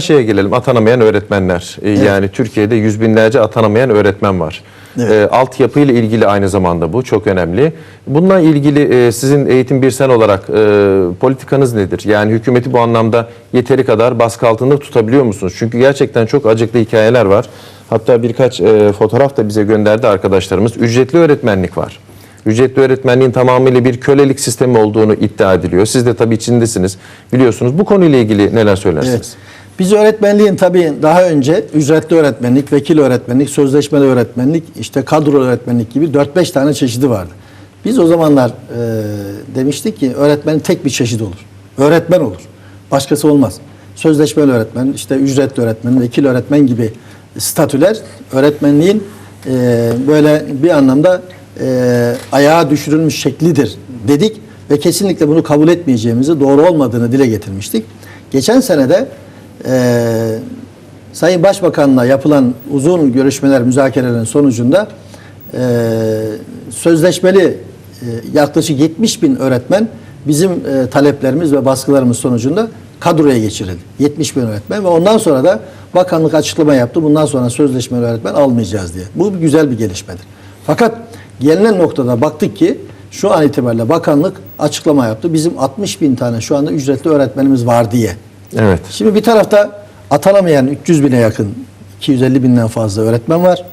Şeye gelelim atanamayan öğretmenler. Ee, Yani Türkiye'de yüz binlerce atanamayan öğretmen var. Evet. Ee, altyapı ile ilgili aynı zamanda bu çok önemli. Bununla ilgili e, sizin eğitim bir sen olarak e, politikanız nedir? Yani hükümeti bu anlamda yeteri kadar baskı altında tutabiliyor musunuz? Çünkü gerçekten çok acıklı hikayeler var. Hatta birkaç e, fotoğraf da bize gönderdi arkadaşlarımız. Ücretli öğretmenlik var. Ücretli öğretmenliğin tamamıyla bir kölelik sistemi olduğunu iddia ediliyor. Siz de tabii içindesiniz. Biliyorsunuz bu konuyla ilgili neler söylersiniz? Evet. Biz öğretmenliğin tabii daha önce ücretli öğretmenlik, vekil öğretmenlik, sözleşmeli öğretmenlik, işte kadro öğretmenlik gibi 4-5 tane çeşidi vardı. Biz o zamanlar e, demiştik ki öğretmenin tek bir çeşidi olur. Öğretmen olur. Başkası olmaz. Sözleşmeli öğretmen, işte ücretli öğretmen, vekil öğretmen gibi statüler öğretmenliğin e, böyle bir anlamda e, ayağa düşürülmüş şeklidir dedik ve kesinlikle bunu kabul etmeyeceğimizi, doğru olmadığını dile getirmiştik. Geçen senede e, Sayın Başbakan'la yapılan uzun görüşmeler, müzakerelerin sonucunda e, sözleşmeli e, yaklaşık 70 bin öğretmen bizim e, taleplerimiz ve baskılarımız sonucunda kadroya geçirildi. 70 bin öğretmen ve ondan sonra da bakanlık açıklama yaptı. Bundan sonra sözleşmeli öğretmen almayacağız diye. Bu güzel bir gelişmedir. Fakat gelinen noktada baktık ki şu an itibariyle bakanlık açıklama yaptı. Bizim 60 bin tane şu anda ücretli öğretmenimiz var diye. Evet. Şimdi bir tarafta atanamayan 300 bine yakın 250 binden fazla öğretmen var.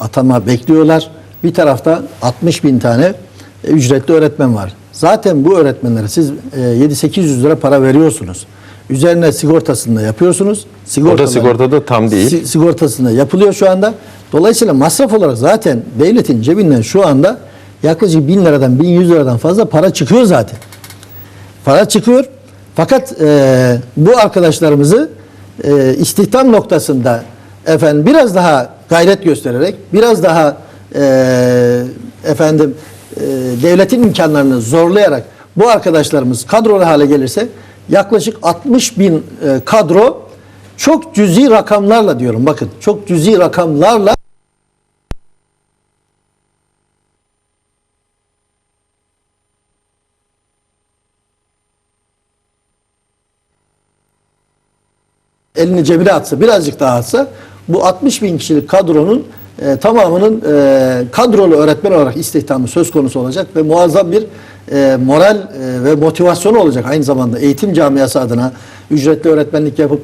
Atama bekliyorlar. Bir tarafta 60 bin tane e, ücretli öğretmen var. Zaten bu öğretmenlere siz e, 7-800 lira para veriyorsunuz. Üzerine sigortasını da yapıyorsunuz. O da sigortada tam değil. Si- sigortasında yapılıyor şu anda. Dolayısıyla masraf olarak zaten devletin cebinden şu anda yaklaşık 1000 liradan 1100 liradan fazla para çıkıyor zaten. Para çıkıyor. Fakat e, bu arkadaşlarımızı e, istihdam noktasında efendim biraz daha gayret göstererek, biraz daha e, efendim e, devletin imkanlarını zorlayarak bu arkadaşlarımız kadrolu hale gelirse yaklaşık 60 bin e, kadro çok cüzi rakamlarla diyorum. Bakın çok cüzi rakamlarla elini cebine atsa birazcık daha atsa bu 60 bin kişilik kadronun e, tamamının e, kadrolu öğretmen olarak istihdamı söz konusu olacak ve muazzam bir e, moral e, ve motivasyonu olacak. Aynı zamanda eğitim camiası adına ücretli öğretmenlik yapıp